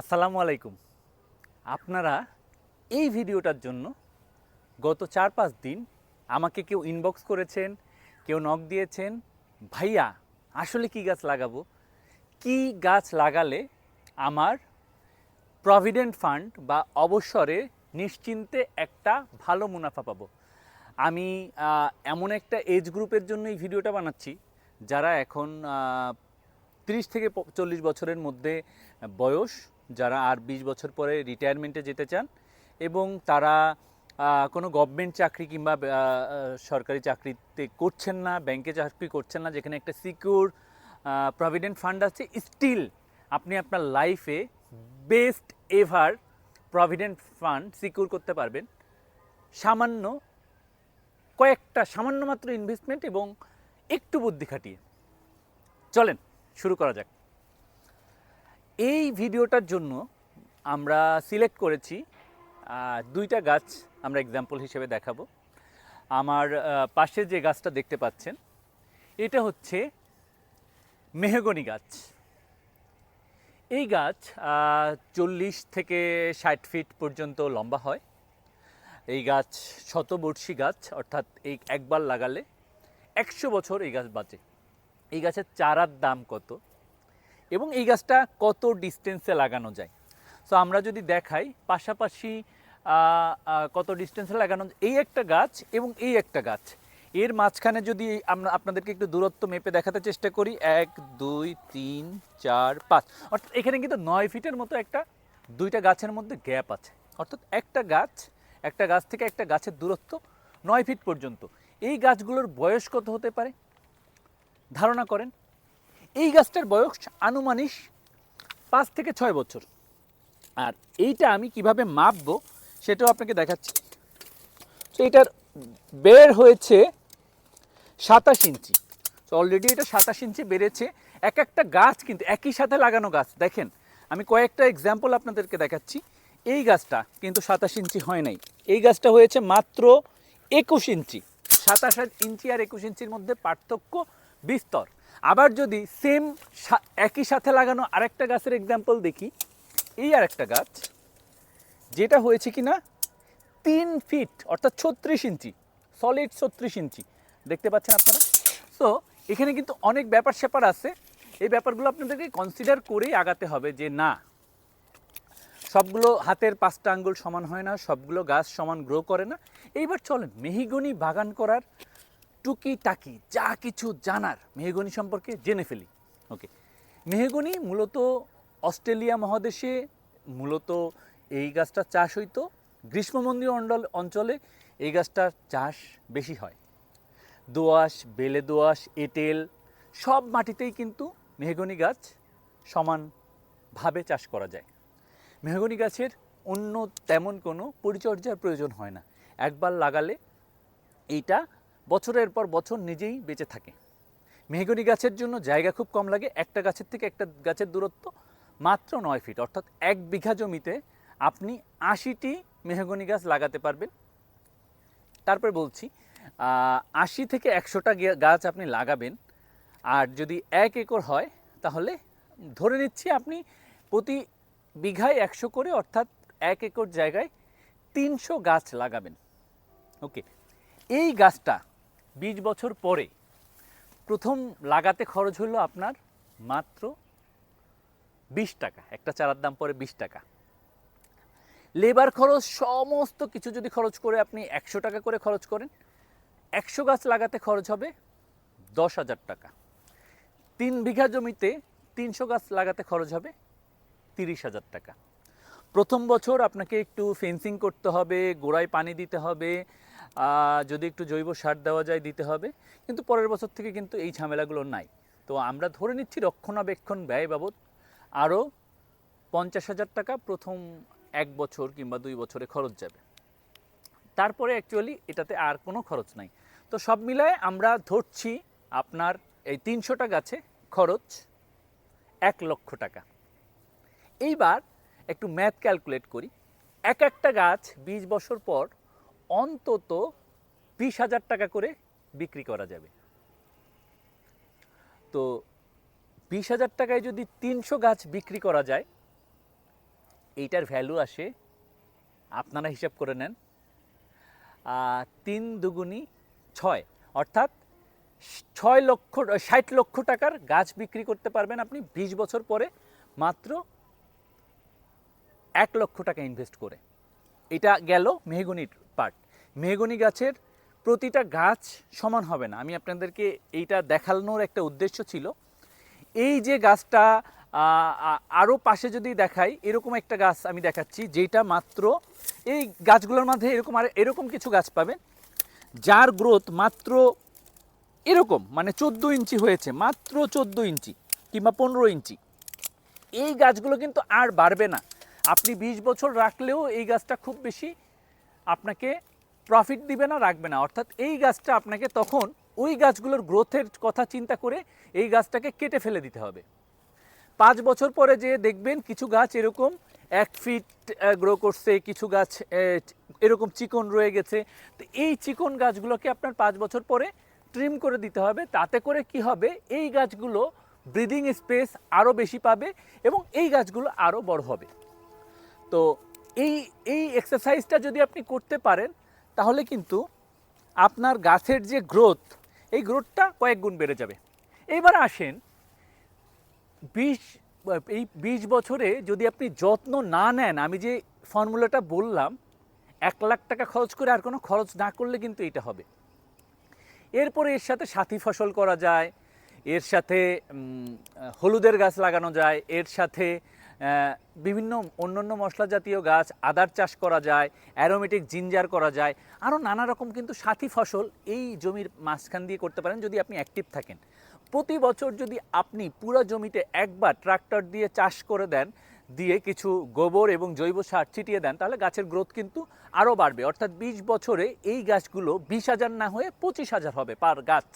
আসসালামু আলাইকুম। আপনারা এই ভিডিওটার জন্য গত চার পাঁচ দিন আমাকে কেউ ইনবক্স করেছেন, কেউ নক দিয়েছেন, ভাইয়া, আসলে কি গাছ লাগাবো? কি গাছ লাগালে আমার প্রভিডেন্ট ফান্ড বা অবসরে নিশ্চিন্তে একটা ভালো মুনাফা পাবো? আমি এমন একটা এজ গ্রুপের জন্য এই ভিডিওটা বানাচ্ছি, যারা এখন তিরিশ থেকে প- চল্লিশ বছরের মধ্যে বয়স যারা আর বিশ বছর পরে রিটায়ারমেন্টে যেতে চান এবং তারা কোনো গভর্নমেন্ট চাকরি কিংবা সরকারি চাকরিতে করছেন না ব্যাংকে চাকরি করছেন না, যেখানে একটা সিকিউর প্রভিডেন্ট ফান্ড আছে স্টিল আপনি আপনার লাইফে best ever provident fund secure করতে পারবেন। সামান্য কয়েকটা, সামান্য মাত্র ইনভেস্টমেন্ট এবং একটু বুদ্ধি খাটিয়ে। চলেন, শুরু করা যাক। এই ভিডিওটার জন্য আমরা সিলেক্ট করেছি দুইটা গাছ আমরা এক্সাম্পল হিসেবে দেখাবো। আমার পাশে যে গাছটা দেখতে পাচ্ছেন, এটা হচ্ছে মেহগনি গাছ। এই গাছ চল্লিশ থেকে ষাট ফিট পর্যন্ত লম্বা হয়। এই গাছ শতবর্ষী গাছ, অর্থাৎ এই একবার লাগালে একশো বছর এই গাছ বাঁচে। এই গাছের চারার দাম কত? এবং এই গাছটা কত ডিস্টেন্সে লাগানো যায়? সো আমরা যদি দেখাই, পাশাপাশি কত ডিস্টেন্সে লাগানো এই একটা গাছ এবং এই একটা গাছ। এর মাঝখানে যদি আমরা আপনাদেরকে একটু দূরত্ব মেপে দেখাতে চেষ্টা করি, এক, দুই, তিন, চার, পাঁচ। অর্থাৎ এখানে কিন্তু নয় ফিটের মতো একটা, দুইটা গাছের মধ্যে গ্যাপ আছে। অর্থাৎ একটা গাছ একটা গাছ থেকে একটা গাছের দূরত্ব নয় ফিট পর্যন্ত। এই গাছগুলোর বয়স কত হতে পারে? ধারণা করেন। এই গাছটার বয়স আনুমানিক পাঁচ থেকে ছয় বছর। আর এইটা আমি কীভাবে মাপবো সেটাও আপনাকে দেখাচ্ছি। তো এটার বের হয়েছে সাতাশ ইঞ্চি। তো অলরেডি এটা সাতাশ ইঞ্চি বেড়েছে। এক একটা গাছ কিন্তু একই সাথে লাগানো গাছ। দেখেন, আমি কয়েকটা এক্সাম্পল আপনাদেরকে দেখাচ্ছি। এই গাছটা কিন্তু সাতাশ ইঞ্চি হয় নাই। এই গাছটা হয়েছে মাত্র একুশ ইঞ্চি। সাতাশ ইঞ্চি আর একুশ ইঞ্চির মধ্যে পার্থক্য বিস্তর। আবার যদি সেম একই সাথে লাগানো আরেকটা গাছের এক্সাম্পল দেখি, এই আরেকটা গাছ, যেটা হয়েছে কিনা, তিন ফিট অর্থাৎ ছত্রিশ ইঞ্চি সলিড ছত্রিশ ইঞ্চি। দেখতে পাচ্ছেন আপনারা? সো এখানে কিন্তু অনেক ব্যাপার স্যাপার আছে। এই ব্যাপারগুলো আপনাদেরকে কনসিডার করেই আগাতে হবে যে না, সবগুলো হাতের পাঁচটা আঙ্গুল সমান হয় না, সবগুলো গাছ সমান গ্রো করে না। এইবার চলেন, মেহিগনি বাগান করার টুকি টাকি যা কিছু জানার, মেহগনি সম্পর্কে জেনে ফেলি। ওকে মেহগনি মূলত অস্ট্রেলিয়া মহাদেশে, মূলত এই গাছটা চাষ হইতো। গ্রীষ্মমন্দির অন্ডল অঞ্চলে এই গাছটার চাষ বেশি হয়। দোআঁশ, বেলে দোআঁশ, এঁটেল সব মাটিতেই কিন্তু মেহগনি গাছ সমানভাবে চাষ করা যায়। মেহগনি গাছের অন্য তেমন কোনো পরিচর্যার প্রয়োজন হয় না। একবার লাগালে এইটা বছরের পর বছর নিজেই বেঁচে থাকে। মেহগনি গাছের জন্য জায়গা খুব কম লাগে, একটা গাছের থেকে একটা গাছের দূরত্ব মাত্র নয় ফিট অর্থাৎ এক বিঘা জমিতে আপনি আশিটি মেহগনি গাছ লাগাতে পারবেন। তারপরে বলছি আশি থেকে একশোটা গাছ আপনি লাগাবেন। আর যদি এক একর হয়, তাহলে ধরে নিচ্ছি আপনি প্রতি বিঘায় একশো করে, অর্থাৎ এক একর জায়গায় তিনশো গাছ লাগাবেন। ওকে এই গাছটা বিশ বছর পরে প্রথম লাগাতে খরচ হলো আপনার মাত্র বিশ টাকা। একটা চারার দাম পরে বিশ টাকা। লেবার খরচ, সমস্ত কিছু যদি খরচ করে আপনি একশো টাকা করে খরচ করেন, একশো গাছ লাগাতে খরচ হবে দশ হাজার টাকা। তিন বিঘা জমিতে তিনশো গাছ লাগাতে খরচ হবে তিরিশ হাজার টাকা। প্রথম বছর আপনাকে একটু ফেন্সিং করতে হবে, গোড়ায় পানি দিতে হবে যদি একটু জৈব সার দেওয়া যায় দিতে হবে। কিন্তু পরের বছর থেকে কিন্তু এই ঝামেলাগুলো নাই। তো আমরা ধরে নিচ্ছি রক্ষণাবেক্ষণ ব্যয় বাবদ আরও পঞ্চাশ হাজার টাকা প্রথম এক বছর কিংবা দুই বছরে খরচ যাবে। তারপরে অ্যাকচুয়ালি এটাতে আর কোনো খরচ নাই। তো সব মিলায় আমরা ধরছি আপনার এই তিনশোটা গাছে খরচ এক লক্ষ টাকা। এইবার একটু ম্যাথ ক্যালকুলেট করি। এক একটা গাছ বিশ বছর পর অন্তত বিশ হাজার টাকা করে বিক্রি করা যাবে। তো বিশ হাজার টাকায় যদি তিনশো গাছ বিক্রি করা যায়, এইটার ভ্যালু আসে, আপনারা হিসাব করে নেন তিন দুগুনি ছয়। অর্থাৎ ছয় লক্ষ, ষাট লক্ষ টাকার গাছ বিক্রি করতে পারবেন আপনি বিশ বছর পরে। মাত্র এক লক্ষ টাকা ইনভেস্ট করে। এটা গেল মেহগনির পার্ট মেহগনি গাছের প্রতিটা গাছ সমান হবে না। আমি আপনাদেরকে এইটা দেখানোর একটা উদ্দেশ্য ছিল। এই যে গাছটা আরও পাশে যদি দেখাই, এরকম একটা গাছ আমি দেখাচ্ছি, যেটা মাত্র এই গাছগুলোর মধ্যে এরকম আর এরকম কিছু গাছ পাবেন, যার গ্রোথ মাত্র এরকম মানে চোদ্দ ইঞ্চি হয়েছে, মাত্র চোদ্দ ইঞ্চি কিংবা পনেরো ইঞ্চি। এই গাছগুলো কিন্তু আর বাড়বে না। আপনি বিশ বছর রাখলেও এই গাছটা খুব বেশি আপনাকে প্রফিট দিবে না, রাখবে না। অর্থাৎ এই গাছটা আপনাকে তখন ওই গাছগুলোর গ্রোথের কথা চিন্তা করে এই গাছটাকে কেটে ফেলে দিতে হবে। পাঁচ বছর পরে যে দেখবেন কিছু গাছ এরকম এক ফিট গ্রো করছে, কিছু গাছ এরকম চিকন রয়ে গেছে। তো এই চিকন গাছগুলোকে আপনার পাঁচ বছর পরে ট্রিম করে দিতে হবে। তাতে করে কি হবে? এই গাছগুলো ব্রিদিং স্পেস আরও বেশি পাবে এবং এই গাছগুলো আরও বড় হবে। তো এই এই এক্সারসাইজটা যদি আপনি করতে পারেন, তাহলে কিন্তু আপনার গাছের যে গ্রোথ এই গ্রোথটা কয়েক গুণ বেড়ে যাবে। এইবার আসেন, বিশ, এই বিশ বছরে যদি আপনি যত্ন না নেন, আমি যে ফর্মুলাটা বললাম, এক লাখ টাকা খরচ করে আর কোনো খরচ না করলে কিন্তু এটা হবে। এরপরে এর সাথে সাথী ফসল করা যায়, এর সাথে হলুদের গাছ লাগানো যায়, এর সাথে বিভিন্ন অন্যান্য মশলা জাতীয় গাছ, আদার চাষ করা যায় অ্যারোমেটিক জিঞ্জার করা যায়, আরও নানা রকম কিন্তু সাথী ফসল এই জমির মাঝখান দিয়ে করতে পারেন যদি আপনি অ্যাক্টিভ থাকেন। প্রতি বছর যদি আপনি পুরো জমিতে একবার ট্রাক্টর দিয়ে চাষ করে দেন, দিয়ে কিছু গোবর এবং জৈব সার ছিটিয়ে দেন, তাহলে গাছের গ্রোথ কিন্তু আরও বাড়বে। অর্থাৎ বিশ বছরে এই গাছগুলো বিশ হাজার না হয়ে পঁচিশ হাজার হবে পার গাছ।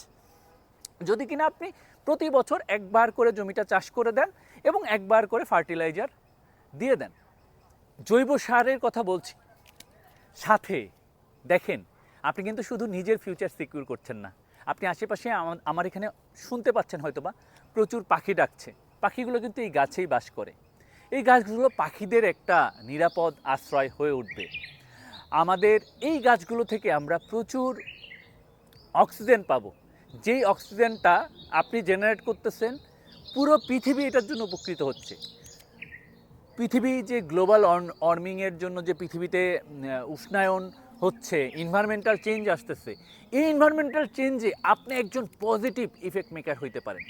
যদি কিনা আপনি প্রতি বছর একবার করে জমিটা চাষ করে দেন এবং একবার করে ফার্টিলাইজার দিয়ে দেন। জৈব সারের কথা বলছি। সাথে, দেখেন, আপনি কিন্তু শুধু নিজের ফিউচার সিকিউর করছেন না। আপনি আশেপাশে আমা- আমার এখানে শুনতে পাচ্ছেন হয়তো বা প্রচুর পাখি ডাকছে। পাখিগুলো কিন্তু এই গাছেই বাস করে। এই গাছগুলো পাখিদের একটা নিরাপদ আশ্রয় হয়ে উঠবে। আমাদের এই গাছগুলো থেকে আমরা প্রচুর অক্সিজেন পাবো। যেই অক্সিজেনটা আপনি জেনারেট করতেছেন, পুরো পৃথিবী এটার জন্য উপকৃত হচ্ছে। পৃথিবী যে গ্লোবাল ওয়ার্মিংয়ের জন্য যে পৃথিবীতে উষ্ণায়ন হচ্ছে ইনভায়রনমেন্টাল চেঞ্জ আসতেছে, এই ইনভায়রনমেন্টাল চেঞ্জে আপনি একজন পজিটিভ ইফেক্ট মেকার হইতে পারেন।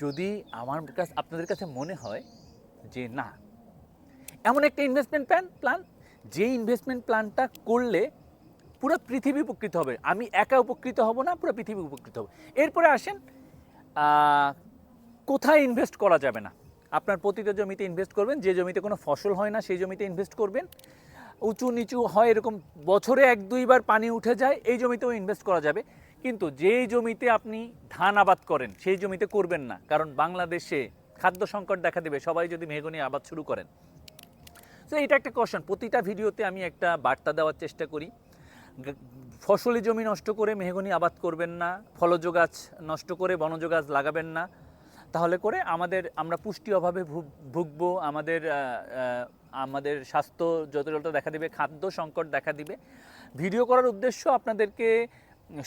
যদি আমার কাছে, আপনাদের কাছে মনে হয় যে না, এমন একটা ইনভেস্টমেন্ট প্ল্যান প্ল্যান যে ইনভেস্টমেন্ট প্ল্যানটা করলে পুরো পৃথিবী উপকৃত হবে। আমি একা উপকৃত হব না, পুরো পৃথিবী উপকৃত হবে। এরপরে আসেন কোথায় ইনভেস্ট করা যাবে না? আপনার প্রতিটা জমিতে ইনভেস্ট করবেন, যে জমিতে কোনো ফসল হয় না, সেই জমিতে ইনভেস্ট করবেন। উঁচু নিচু হয় এরকম বছরে এক, দুইবার পানি উঠে যায়, এই জমিতেও ইনভেস্ট করা যাবে। কিন্তু যেই জমিতে আপনি ধান আবাদ করেন, সেই জমিতে করবেন না। কারণ বাংলাদেশে খাদ্য সংকট দেখা দেবে, সবাই যদি মেহগনি আবাদ শুরু করেন। তো এটা একটা কোশ্চেন প্রতিটা ভিডিওতে আমি একটা বার্তা দেওয়ার চেষ্টা করি। ফসলি জমি নষ্ট করে মেহগনি আবাদ করবেন না, ফলজ গাছ নষ্ট করে বনজ গাছ লাগাবেন না, তাহলে করে আমাদের, আমরা পুষ্টি অভাবে ভুগবো, আমাদের আমাদের স্বাস্থ্য জটিলতা দেখা দিবে, খাদ্য সংকট দেখা দিবে। ভিডিও করার উদ্দেশ্য আপনাদেরকে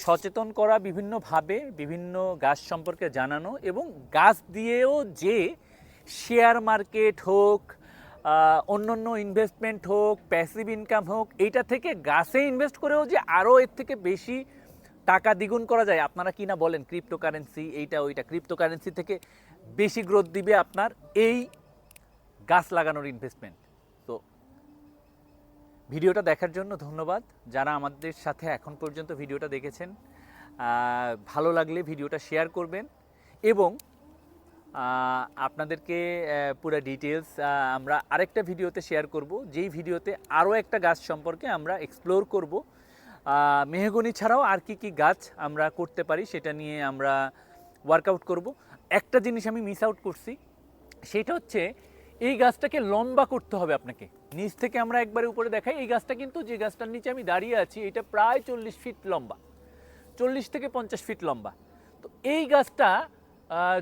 সচেতন করা, বিভিন্নভাবে বিভিন্ন গাছ সম্পর্কে জানানো এবং গাছ দিয়েও যে শেয়ার মার্কেট হোক আহ, অন্য ইনভেস্টমেন্ট হোক প্যাসিভ ইনকাম হোক এইটা থেকে গাছে ইনভেস্ট করেও যে আরও এর থেকে বেশি টাকা দ্বিগুণ করা যায় আপনারা কি না বলেন ক্রিপ্টোকারেন্সি এইটা ওইটা ক্রিপ্টোকারেন্সি থেকে বেশি গ্রোথ দিবে আপনার এই গাছ লাগানোর ইনভেস্টমেন্ট তো ভিডিওটা দেখার জন্য ধন্যবাদ। যারা আমাদের সাথে এখন পর্যন্ত ভিডিওটা দেখেছেন ভালো লাগলে ভিডিওটা শেয়ার করবেন এবং আপনাদেরকে পুরো ডিটেলস আমরা আরেকটা ভিডিওতে শেয়ার করব। যেই ভিডিওতে আরও একটা গাছ সম্পর্কে আমরা এক্সপ্লোর করব। মেহগনি ছাড়াও আর কি কি গাছ আমরা করতে পারি সেটা নিয়ে আমরা ওয়ার্কআউট করব। একটা জিনিস আমি মিস আউট করছি, সেটা হচ্ছে এই গাছটাকে লম্বা করতে হবে আপনাকে। নিচ থেকে আমরা একবারে উপরে দেখাই, এই গাছটা কিন্তু যে গাছটার নিচে আমি দাঁড়িয়ে আছি, এটা প্রায় চল্লিশ ফিট লম্বা। চল্লিশ থেকে পঞ্চাশ ফিট লম্বা। তো এই গাছটা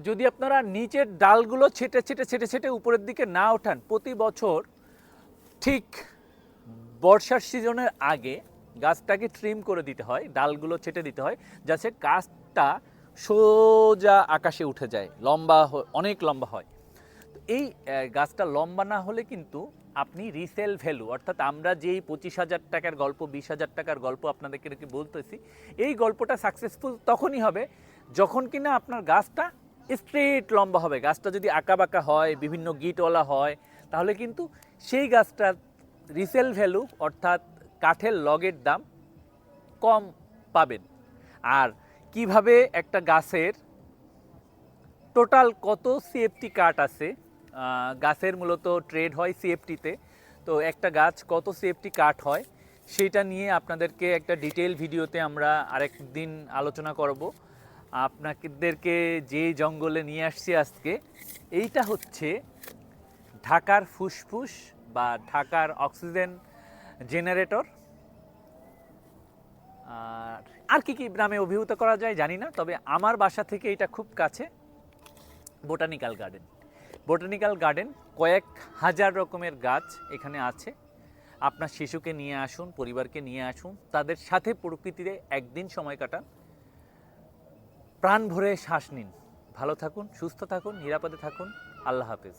যদি আপনারা নিচের ডালগুলো ছেটে ছেটে ছেটে ছেটে উপরের দিকে না ওঠান, প্রতি বছর ঠিক বর্ষার সিজনের আগে গাছটাকে ট্রিম করে দিতে হয়, ডালগুলো ছেটে দিতে হয়, যাতে গাছটা সোজা আকাশে উঠে যায়, লম্বা অনেক লম্বা হয়। এই গাছটা লম্বা না হলে কিন্তু আপনি রিসেল ভ্যালু অর্থাৎ আমরা যেই পঁচিশ হাজার টাকার গল্প, বিশ হাজার টাকার গল্প আপনাদেরকে বলতেছি, এই গল্পটা সাকসেসফুল তখনই হবে যখন কিনা আপনার গাছটা স্ট্রেট লম্বা হবে। গাছটা যদি আঁকা বাঁকা হয়, বিভিন্ন গিটওয়ালা হয়, তাহলে কিন্তু সেই গাছটার রিসেল ভ্যালু অর্থাৎ কাঠের লগের দাম কম পাবেন। আর কীভাবে একটা গাছের টোটাল কত সিএফটি কাঠ আছে? গাছের মূলত ট্রেড হয় সিএফটিতে তো। একটা গাছ কত সিএফটি কাঠ হয়, সেটা নিয়ে আপনাদেরকে একটা ডিটেল ভিডিওতে আমরা আরেক দিন আলোচনা করব। আপনাদেরকে যে জঙ্গলে নিয়ে আসছি আজকে, এইটা হচ্ছে ঢাকার ফুসফুস বা ঢাকার অক্সিজেন জেনারেটর। আর আর কি কি নামে অভিভূত করা যায় জানি না, তবে আমার বাসা থেকে এটা খুব কাছে, বোটানিক্যাল গার্ডেন। বোটানিক্যাল গার্ডেন কয়েক হাজার রকমের গাছ এখানে আছে। আপনার শিশুকে নিয়ে আসুন, পরিবারকে নিয়ে আসুন, তাদের সাথে প্রকৃতিতে একদিন সময় কাটান। প্রাণ ভরে শ্বাস নিন। ভালো থাকুন সুস্থ থাকুন নিরাপদে থাকুন। আল্লাহ হাফেজ।